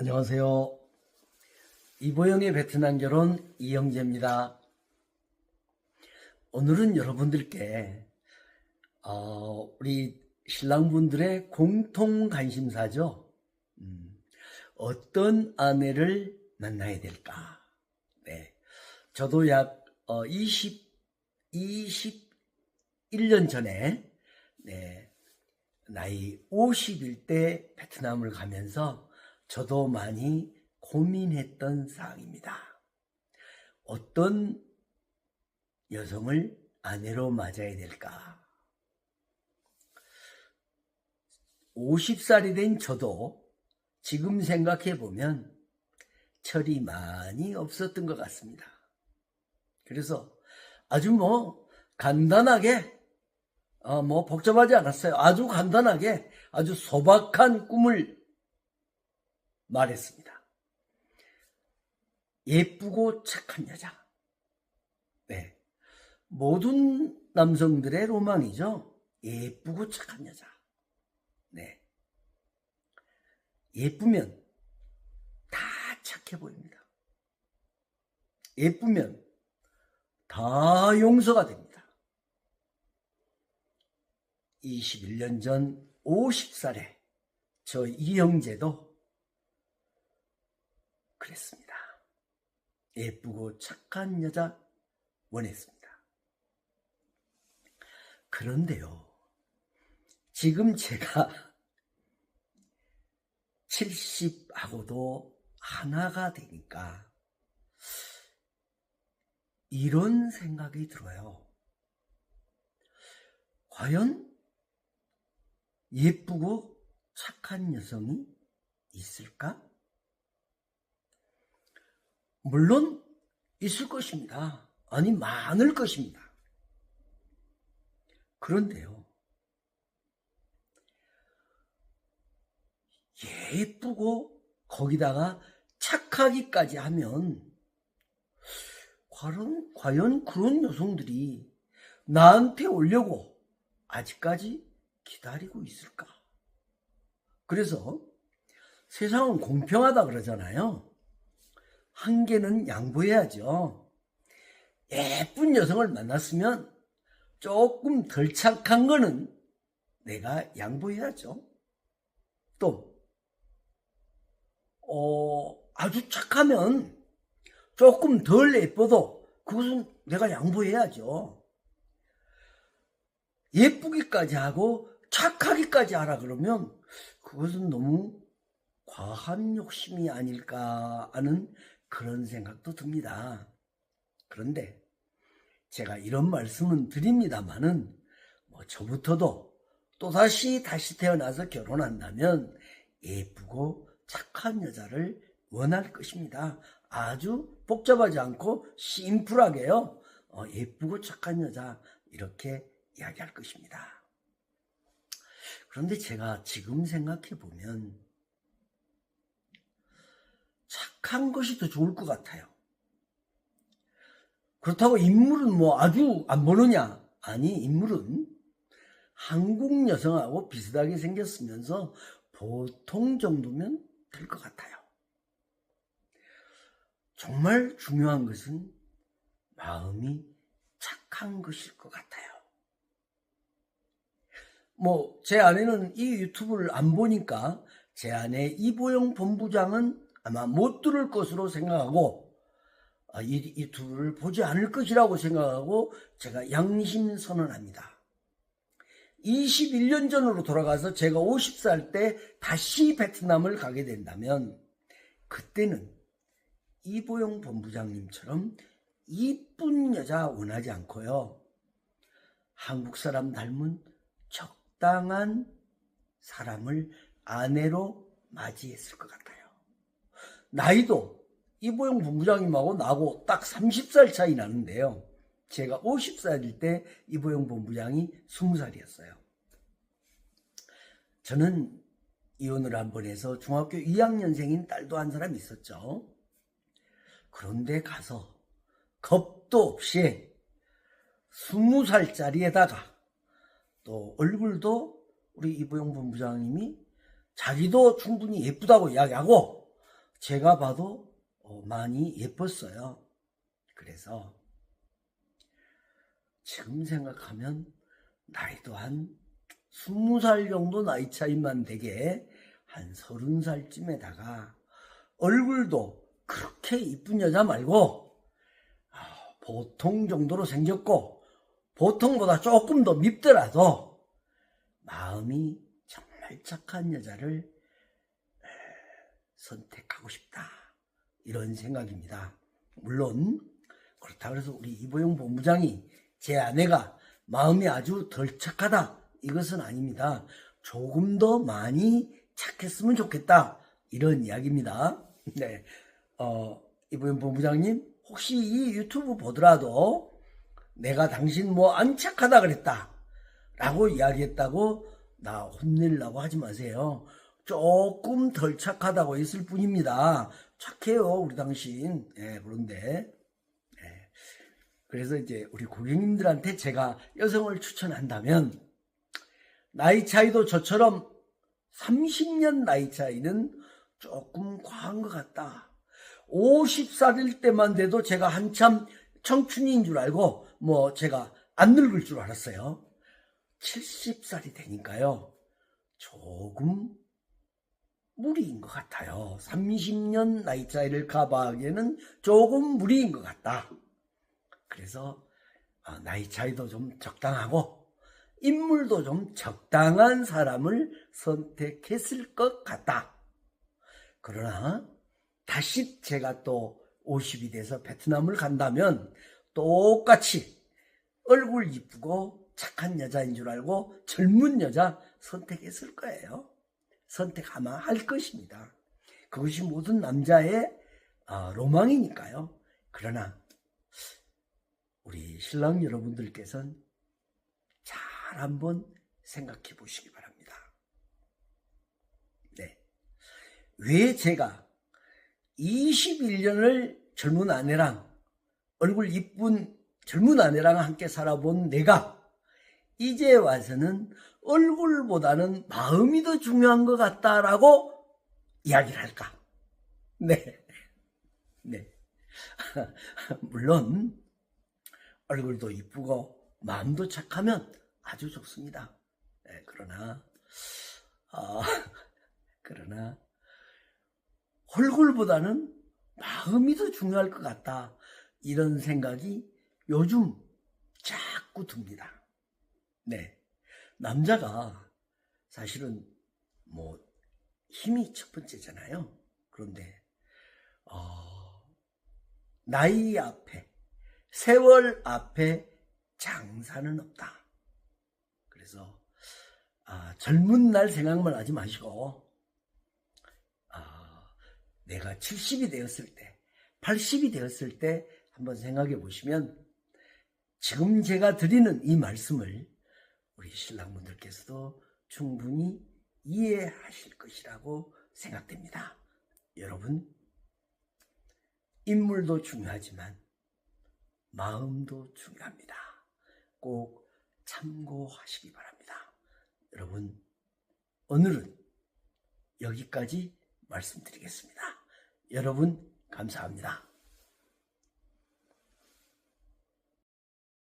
안녕하세요. 이보영의 베트남 결혼 이영재입니다. 오늘은 여러분들께 어, 우리 신랑분들의 공통 관심사죠. 음, 어떤 아내를 만나야 될까? 네, 저도 약 어, 20, 21년 전에 네, 나이 50일 때 베트남을 가면서 저도 많이 고민했던 사항입니다. 어떤 여성을 아내로 맞아야 될까? 50살이 된 저도 지금 생각해 보면 철이 많이 없었던 것 같습니다. 그래서 아주 뭐 간단하게 어, 뭐 복잡하지 않았어요. 아주 간단하게 아주 소박한 꿈을 말했습니다. 예쁘고 착한 여자. 네. 모든 남성들의 로망이죠. 예쁘고 착한 여자. 네. 예쁘면 다 착해 보입니다. 예쁘면 다 용서가 됩니다. 21년 전 50살에 저 이형제도 그랬습니다. 예쁘고 착한 여자 원했습니다. 그런데요, 지금 제가 70하고도 하나가 되니까 이런 생각이 들어요. 과연 예쁘고 착한 여성이 있을까? 물론 있을 것입니다. 아니, 많을 것입니다. 그런데요, 예쁘고 거기다가 착하기까지 하면 과연, 과연 그런 여성들이 나한테 오려고 아직까지 기다리고 있을까? 그래서 세상은 공평하다 그러잖아요. 한계는 양보해야죠. 예쁜 여성을 만났으면 조금 덜 착한 거는 내가 양보해야죠. 또, 어, 아주 착하면 조금 덜 예뻐도 그것은 내가 양보해야죠. 예쁘기까지 하고 착하기까지 하라 그러면 그것은 너무 과한 욕심이 아닐까 하는 그런 생각도 듭니다. 그런데 제가 이런 말씀은 드립니다만은 뭐 저부터도 또다시 다시 태어나서 결혼한다면 예쁘고 착한 여자를 원할 것입니다. 아주 복잡하지 않고 심플하게요. 어, 예쁘고 착한 여자 이렇게 이야기할 것입니다. 그런데 제가 지금 생각해 보면 착한 것이 더 좋을 것 같아요. 그렇다고 인물은 뭐 아주 안 보느냐? 아니, 인물은 한국 여성하고 비슷하게 생겼으면서 보통 정도면 될 것 같아요. 정말 중요한 것은 마음이 착한 것일 것 같아요. 뭐, 제 아내는 이 유튜브를 안 보니까 제 아내 이보영 본부장은 아마 못 들을 것으로 생각하고 아, 이 유튜브를 보지 않을 것이라고 생각하고 제가 양심 선언합니다. 21년 전으로 돌아가서 제가 50살 때 다시 베트남을 가게 된다면 그때는 이보영 본부장님처럼 이쁜 여자 원하지 않고요. 한국 사람 닮은 적당한 사람을 아내로 맞이했을 것 같아요. 나이도 이보영 본부장님하고 나하고 딱 30살 차이 나는데요. 제가 50살일 때 이보영 본부장이 20살이었어요. 저는 이혼을 한 번 해서 중학교 2학년생인 딸도 한 사람 있었죠. 그런데 가서 겁도 없이 20살짜리에다가 또 얼굴도 우리 이보영 본부장님이 자기도 충분히 예쁘다고 이야기하고 제가 봐도 어, 많이 예뻤어요. 그래서 지금 생각하면 나이도 한 스무 살 정도 나이 차이만 되게 한 서른 살쯤에다가 얼굴도 그렇게 이쁜 여자 말고 아, 보통 정도로 생겼고 보통보다 조금 더 밉더라도 마음이 정말 착한 여자를 에, 선택하고 싶다 이런 생각입니다. 물론 그렇다고 해서 우리 이보영 본부장이 제 아내가 마음이 아주 덜 착하다 이것은 아닙니다. 조금 더 많이 착했으면 좋겠다 이런 이야기입니다. 네, 어, 이보영 본부장님 혹시 이 유튜브 보더라도 내가 당신 뭐 안 착하다 그랬다 라고 이야기했다고 나 혼내려고 하지 마세요. 조금 덜 착하다고 했을 뿐입니다. 착해요, 우리 당신. 예, 그런데. 예. 그래서 이제 우리 고객님들한테 제가 여성을 추천한다면, 나이 차이도 저처럼 30년 나이 차이는 조금 과한 것 같다. 50살일 때만 돼도 제가 한참 청춘인 줄 알고, 뭐 제가 안 늙을 줄 알았어요. 70살이 되니까요. 조금 무리인 것 같아요. 30년 나이 차이를 커버하기에는 조금 무리인 것 같다. 그래서 아, 나이 차이도 좀 적당하고 인물도 좀 적당한 사람을 선택했을 것 같다. 그러나 다시 제가 또 50이 돼서 베트남을 간다면 똑같이 얼굴 이쁘고 착한 여자인 줄 알고 젊은 여자 선택했을 거예요. 선택 아마 할 것입니다. 그것이 모든 남자의 아, 로망이니까요. 그러나 우리 신랑 여러분들께서는 잘 한번 생각해 보시기 바랍니다. 네. 왜 제가 21년을 젊은 아내랑 얼굴 이쁜 젊은 아내랑 함께 살아본 내가 이제 와서는 얼굴보다는 마음이 더 중요한 것 같다라고 이야기를 할까? 네. 네. 물론, 얼굴도 이쁘고 마음도 착하면 아주 좋습니다. 네, 그러나, 아, 그러나, 얼굴보다는 마음이 더 중요할 것 같다. 이런 생각이 요즘 자꾸 듭니다. 네. 남자가 사실은 뭐 힘이 첫 번째잖아요. 그런데 어, 나이 앞에 세월 앞에 장사는 없다. 그래서 아, 젊은 날 생각만 하지 마시고 아, 내가 70이 되었을 때, 80이 되었을 때 한번 생각해 보시면 지금 제가 드리는 이 말씀을 우리 신랑분들께서도 충분히 이해하실 것이라고 생각됩니다. 여러분, 인물도 중요하지만 마음도 중요합니다. 꼭 참고하시기 바랍니다. 여러분, 오늘은 여기까지 말씀드리겠습니다. 여러분, 감사합니다.